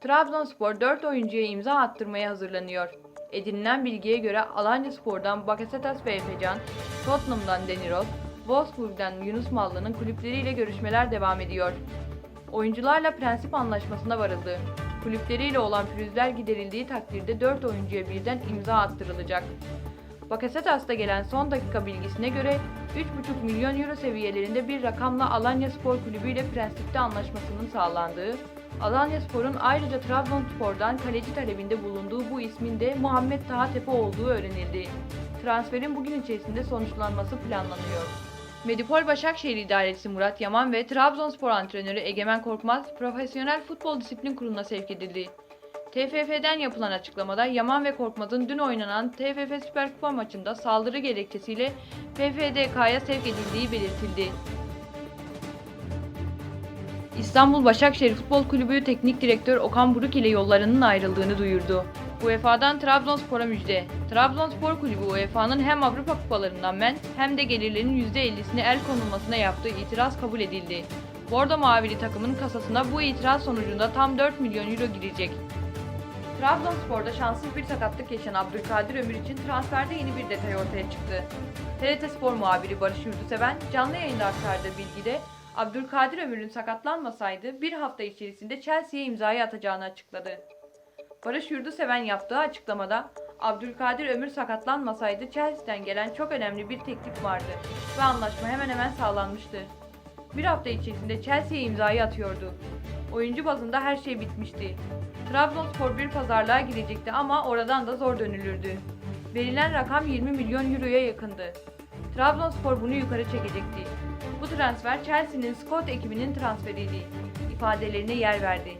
Trabzonspor 4 oyuncuya imza attırmaya hazırlanıyor. Edinilen bilgiye göre Alanyaspor'dan Bakasetas ve Efecan, Tottenham'dan Deniros, Wolfsburg'dan Yunus Mallı'nın kulüpleriyle görüşmeler devam ediyor. Oyuncularla prensip anlaşmasına varıldı. Kulüpleriyle olan pürüzler giderildiği takdirde 4 oyuncuya birden imza attırılacak. Bakasetas'ta gelen son dakika bilgisine göre 3,5 milyon euro seviyelerinde bir rakamla Alanya Spor Kulübü ile prensipte anlaşmasının sağlandığı, Alanya Spor'un ayrıca Trabzonspor'dan kaleci talebinde bulunduğu bu ismin de Muhammed Taha Tepe olduğu öğrenildi. Transferin bugün içerisinde sonuçlanması planlanıyor. Medipol Başakşehir İdaresi Murat Yaman ve Trabzonspor antrenörü Egemen Korkmaz Profesyonel Futbol Disiplin Kurulu'na sevk edildi. TFF'den yapılan açıklamada Yaman ve Korkmaz'ın dün oynanan TFF Süper Kupa maçında saldırı gerekçesiyle PFDK'ya sevk edildiği belirtildi. İstanbul Başakşehir Futbol Kulübü Teknik Direktör Okan Buruk ile yollarının ayrıldığını duyurdu. UEFA'dan Trabzonspor'a müjde. Trabzonspor Kulübü UEFA'nın hem Avrupa kupalarından men hem de gelirlerinin %50'sine el konulmasına yaptığı itiraz kabul edildi. Bordo Mavili takımın kasasına bu itiraz sonucunda tam 4 milyon euro girecek. Trabzonspor'da şanssız bir sakatlık yaşayan Abdülkadir Ömür için transferde yeni bir detay ortaya çıktı. TRT Spor muhabiri Barış Yurduseven canlı yayında aktardığı bilgide Abdülkadir Ömür'ün sakatlanmasaydı bir hafta içerisinde Chelsea'ye imzayı atacağını açıkladı. Barış Yurduseven yaptığı açıklamada Abdülkadir Ömür sakatlanmasaydı Chelsea'den gelen çok önemli bir teklif vardı ve anlaşma hemen hemen sağlanmıştı. Bir hafta içerisinde Chelsea'ye imzayı atıyordu. Oyuncu bazında her şey bitmişti. Trabzonspor bir pazarlığa girecekti ama oradan da zor dönülürdü. Verilen rakam 20 milyon euroya yakındı. Trabzonspor bunu yukarı çekecekti. Bu transfer Chelsea'nin Scott ekibinin transferiydi. ifadelerine yer verdi.